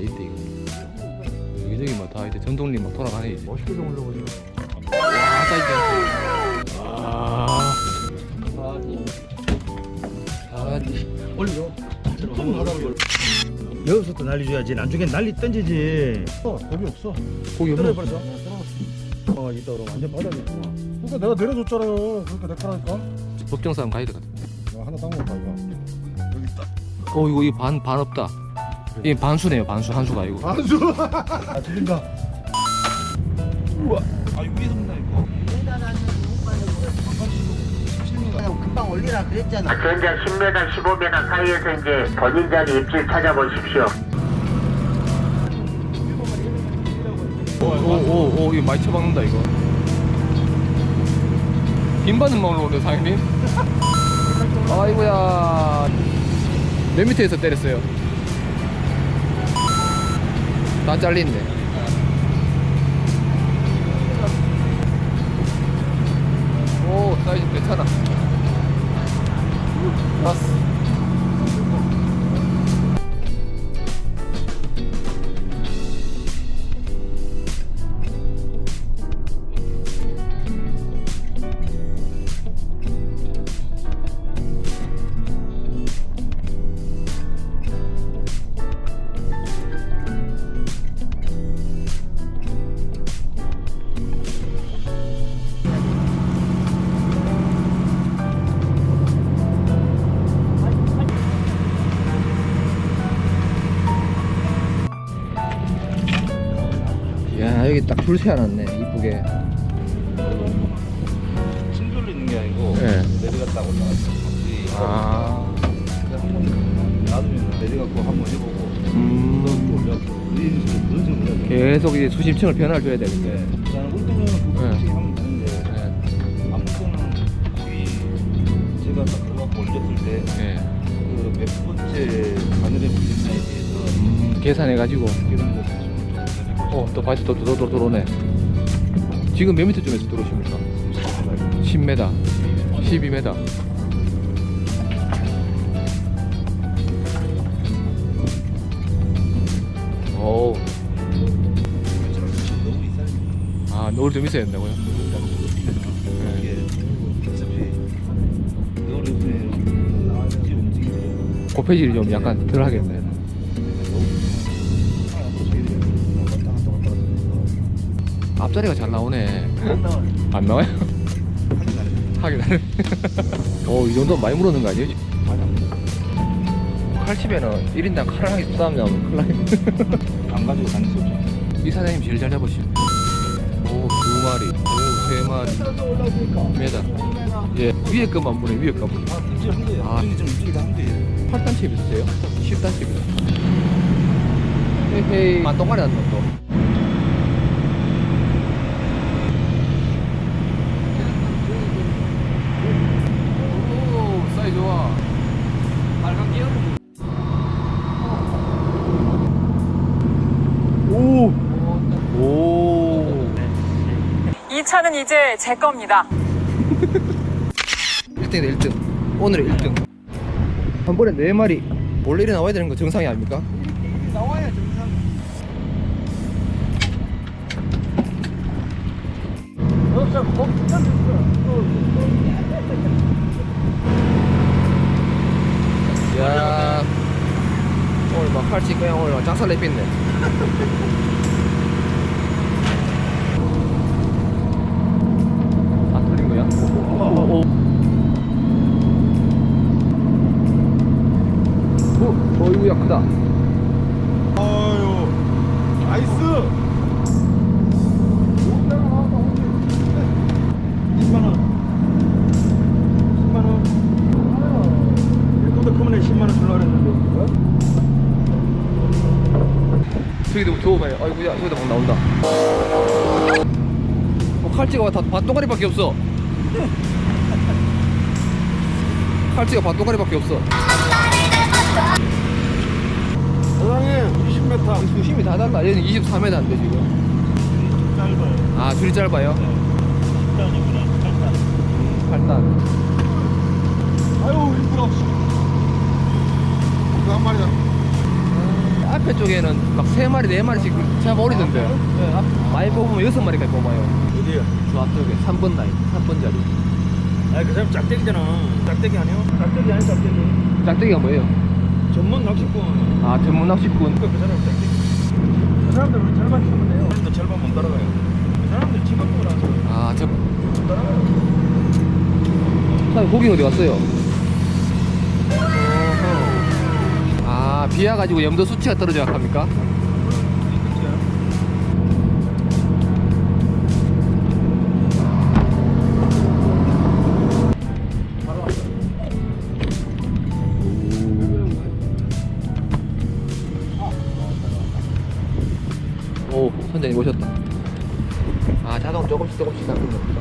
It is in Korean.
이게 아닌데 이거 여기저기 뭐다 이제 전동리 막 돌아가네 이제 멋있게 좀 올려보세요. 와 사이즈 아 아니 올려. 좀 하다는 걸. 여기서부터 날려줘야지. 나중에 난리 던지지. 어, 여기 없어. 고기 없나? 떨어져. 어, 이따 그럼 완전 바닥이구나. 그러니까 내가 내려줬잖아요. 그러니까 내 거라니까. 법정 싸움 가야 되거든 야, 하나 따먹었다 이거. 여기 있다. 어 이거 이거 반반 없다 이게 반수네요 반수 한 수가 아니고 안주. 아, 들린다. 아 위에서 본다 이거 그냥 금방 올리라 그랬잖아. 전장 10m, 15m 사이에서 이제 본인 자리 입질 찾아보십시오. 오 오 오 이거 많이 쳐박는다 이거 빈바늘 먹으러 오네 사장님 아이고야 몇 미터에서 때렸어요 다 잘리네 여기 딱 줄 세워놨네 이쁘게 층별로 있는 게 아니고 네. 내려갔다 올라갔다 아 한번 놔두면 내려갖고 한번 해보고 음. 또 올려갖고 올리는 식으로 그런 식으로 해야 돼 계속 이제 수심층을 변화를 줘야 되겠네 네. 나는 울 때는 그렇게 하면 되는데 네. 아무 때는 거의 제가 딱 들어갖고 올렸을 때 네. 그몇 번째 바늘에 물렸나에 대해서 음, 계산해가지고 이런 거 어, 또 바이트 또 들어, 들어, 들어오네. 지금 몇 미터쯤에서 들어오십니까? 10m, 12m. 오, 너무 이상해 아, 노을 좀 있어야 된다고요? 움직이고 고폐질이 좀 약간 덜 하겠네. 앞자리가 잘 나오네. 안 나와요? 하긴 하네. 오, 이 정도 많이 물었는 거 아니에요? 칼집에는 1인당 칼을 하기 싸움 나오면 큰일 나겠네. 안 가지고 다닐 수 없죠 이 사장님 제일 잘 잡으시네. 오, 두 마리, 오, 세 마리. 매다. 예, 위에 것만 보네, 위에 것만. 아 입질 한 거예요 아. 아. 좀 입질이 다 한대요 8단칩 있으세요? 10단칩이다. 헤헤이. 아, 똥마리 났노, 또. 오, 사이 좋아. 빨간 끼 오! 오! 이 차는 이제 제 겁니다. 1등이다 1등 오늘의 1등 한 번에 4마리 원래 이래 나와야 되는 거 정상이 아닙니까? 나와야 정상. 야 오늘 막 칼치 그냥 오늘 막 짝살 내뺐네 안 뚫린 거야? 오, 오. 오, 어이구야 크다 아유, 나이스. 10만 원. 10만 원. 이거보다 크면 10만 원 줄라 그랬는데. 저기도 저거 봐요 아이고야 저기다 막 나온다 어, 칼찌가 다 밭동아리밖에 없어 칼찌가 밭동아리밖에 없어 사장님, 20m. 수심이 다 달라 얘는 23m인데 지금 짧아요. 아 줄이 짧아요? 10단이구나. 8단. 8단 아유, 일부러 없이. 이거 한 마리야. 앞에 쪽에는 막세 마리 네 마리씩 잡아오리던데 네, 앞, 많이 뽑으면 여섯 마리까지 뽑아요 어디야? 저 앞쪽에 3번 라인 3번 자리 아그 사람 짝대기잖아 짝대기 아니야? 짝대기 아니야 짝대기 짝대기가 뭐예요? 전문 낚시꾼. 아 전문 낚시꾼. 그 사람 짝대기 그 사람들 우리 절반 치면 돼요. 그 사람들 절반 못 따라가요. 그 사람들 지방으로라서. 아 저 못 따라가요. 사장님 고기 어디 갔어요? 아 비와 가지고 염도 수치가 떨어져 합니까? 오 선장님 오셨다 아 자동 조금씩 조금씩 닦는 겁니다